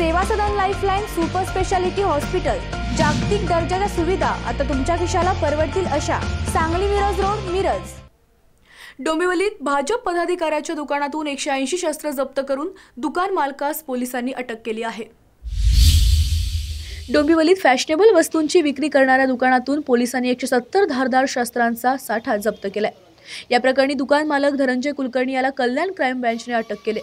Seva Sadan lifeline super speciality hospital जागतिक दर्जाच्या सुविधा आता तुमच्या खिशाला परवडतील अशा. सांगली मिरज रोड मिरज. डोंबिवलीत भाजप पदाधिकाऱ्याच्या दुकानातून एकशे ऐंशी शस्त्र जप्त करून दुकान मालकास पोलिसांनी अटक केली आहे. डोंबिवलीत फॅशनेबल वस्तूंची विक्री करणाऱ्या दुकानातून पोलिसांनी एकशे सत्तर धारदार शस्त्रांचा साठा जप्त केलाय. या प्रकरणी दुकान मालक धनंजय कुलकर्णी याला कल्याण क्राईम ब्रँचने अटक केले.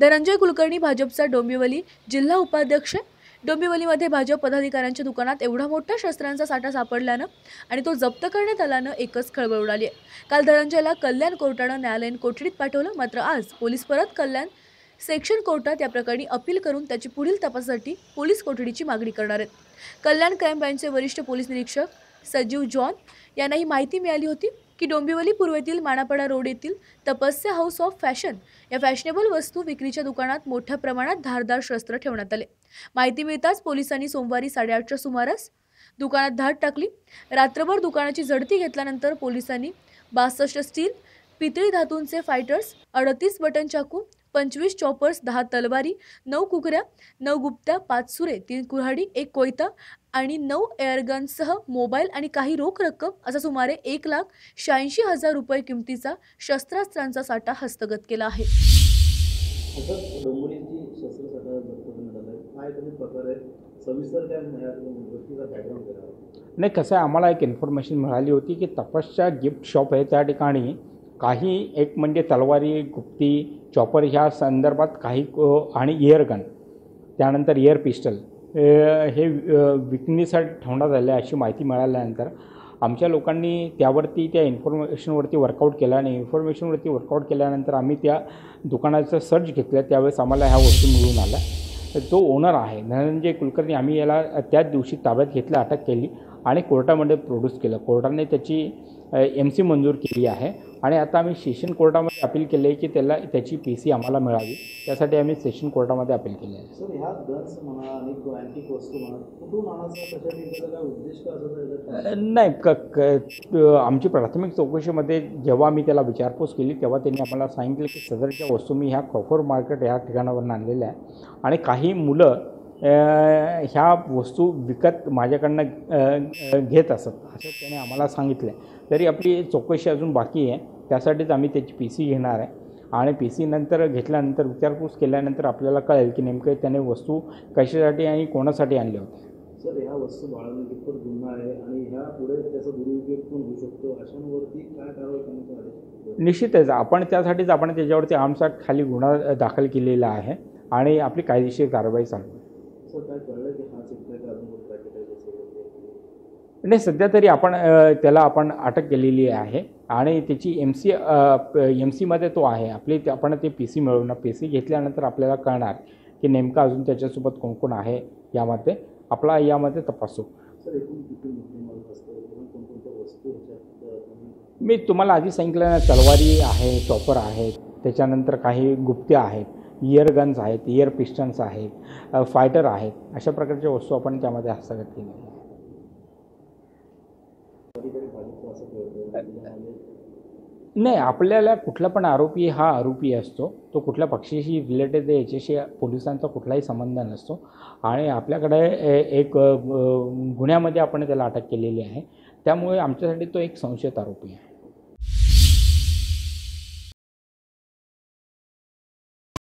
धनंजय कुलकर्णी भाजपचा डोंबिवली जिल्हा उपाध्यक्ष. डोंबिवलीमध्ये भाजप पदाधिकाऱ्यांच्या दुकानात एवढा मोठा शस्त्रांचा साठा सापडल्यानं आणि तो जप्त करण्यात आल्यानं एकच खळबळ उडाली आहे. काल धनंजयला कल्याण कोर्टानं न्यायालयीन कोठडीत पाठवलं मात्र आज पोलीस परत कल्याण सेक्शन कोर्टात या प्रकरणी अपील करून त्याची पुढील तपासासाठी पोलीस कोठडीची मागणी करणार आहेत. कल्याण क्राईम ब्रँचचे वरिष्ठ पोलीस निरीक्षक सजीव जॉन यांना ही माहिती मिळाली होती. की डोंबिवली पूर्वेतील माणापडा रोड येथील तपस्या हाऊस ऑफ फॅशन या फॅशनेबल वस्तू विक्रीच्या दुकानात मोठ्या प्रमाणात धारदार शस्त्र ठेवण्यात आले. माहिती मिळताच पोलिसांनी सोमवारी साडेआठच्या सुमारास दुकानात धाड टाकली. रात्रभर दुकानाची झडती घेतल्यानंतर पोलिसांनी बासष्ट स्टील पितळी धातूंचे फायटर्स अडतीस बटन चाकू पंचवीस चॉपर्स दहा तलवारी नऊ कुकऱ्या नऊ गुप्त्या पाच सुरे तीन कुऱ्हाडी एक कोयता आणि नऊ एअरगनसह मोबाईल आणि काही रोख रक्कम असा सुमारे एक लाख शहाऐंशी हजार रुपये किमतीचा शस्त्रास्त्रांचा साठा हस्तगत केला आहे. नाही कसं आहे आम्हाला एक इन्फॉर्मेशन मिळाली होती की तपसच्या गिफ्ट शॉप आहे त्या ठिकाणी. काही एक म्हणजे तलवारी गुप्ती चॉपर ह्या संदर्भात काही आणि इयर गन त्यानंतर इयर पिस्टल हे अ, ठेवण्यात आले अशी माहिती मिळाल्यानंतर आमच्या लोकांनी त्यावरती त्या इन्फॉर्मेशनवरती वर्कआउट केलं आणि इन्फॉर्मेशनवरती वर्कआउट केल्यानंतर आम्ही त्या दुकानाचं सर्च घेतलं. त्यावेळेस आम्हाला ह्या वस्तू मिळून आल्या. तर जो ओनर आहे. धनंजय कुलकर्णी आम्ही याला त्याच दिवशी ताब्यात घेतलं अटक केली. आणि कोर्टामध्ये प्रोड्यूस केलं. कोर्टाने त्याची एम सी मंजूर केली आहे. आणि आता आम्ही सेशन कोर्टामध्ये अपील केले की त्याला त्याची पी सी आम्हाला मिळावी. त्यासाठी आम्ही सेशन कोर्टामध्ये अपील केले आहे नाही क क आमची प्राथमिक चौकशीमध्ये जेव्हा मी त्याला विचारपूस केली तेव्हा त्यांनी आम्हाला सांगितलं की सदरच्या वस्तू मी ह्या क्रॉफोर मार्केट ह्या ठिकाणावरून आणलेल्या आहे आणि काही मुलं ह्या वस्तू विकत माझ्याकडनं घेत असत असं त्याने आम्हाला सांगितलं आहे तरी आपली चौकशी अजून बाकी आहे. त्यासाठीच आम्ही त्याची पी सी घेणार आहे. आणि पी सी नंतर घेतल्यानंतर विचारपूस केल्यानंतर आपल्याला कळेल की नेमकं त्याने वस्तू कशासाठी आणि कोणासाठी आणल्या होत्या. सर ह्या वस्तू बाळगणं कितपत गुन्हा आहे आणि ह्या पुढे त्याचा दुरुपयोग पण होऊ शकतो. अशांवरती काय कारवाई करण्यात आली? निश्चितच आपण त्यासाठीच आपण त्याच्यावरती आमचा खाली गुन्हा दाखल केलेला आहे आणि आपली कायदेशीर कारवाई चालू आहे. नाही सध्या तरी आपण त्याला आपण अटक केलेली आहे आणि त्याची एम सी एम सीमध्ये तो आहे. आपली ते- आपण ते पी सी मिळवणार पी सी घेतल्यानंतर आपल्याला कळणार की नेमका अजून त्याच्यासोबत कोण कोण आहे यामध्ये. आपला यामध्ये तपासू. मी तुम्हाला आधी सांगितलं ना तलवारी आहे चॉपर आहे त्याच्यानंतर काही गुप्त्या आहेत. इयर गन्स आहेत इयर पिस्टन्स आहेत फायटर आहेत अशा प्रकारच्या वस्तू आपण त्यामध्ये हस्तगत केलेल्या आहेत. नाही आपल्याला कुठला पण आरोपी हा आरोपी असतो तो कुठल्या पक्षाशी रिलेटेड याच्याशी पोलिसांचा कुठलाही संबंध नसतो. आणि आपल्याकडे एक गुन्ह्यामध्ये आपण त्याला अटक केलेली आहे. त्यामुळे आमच्यासाठी तो एक संशयित आरोपी आहे.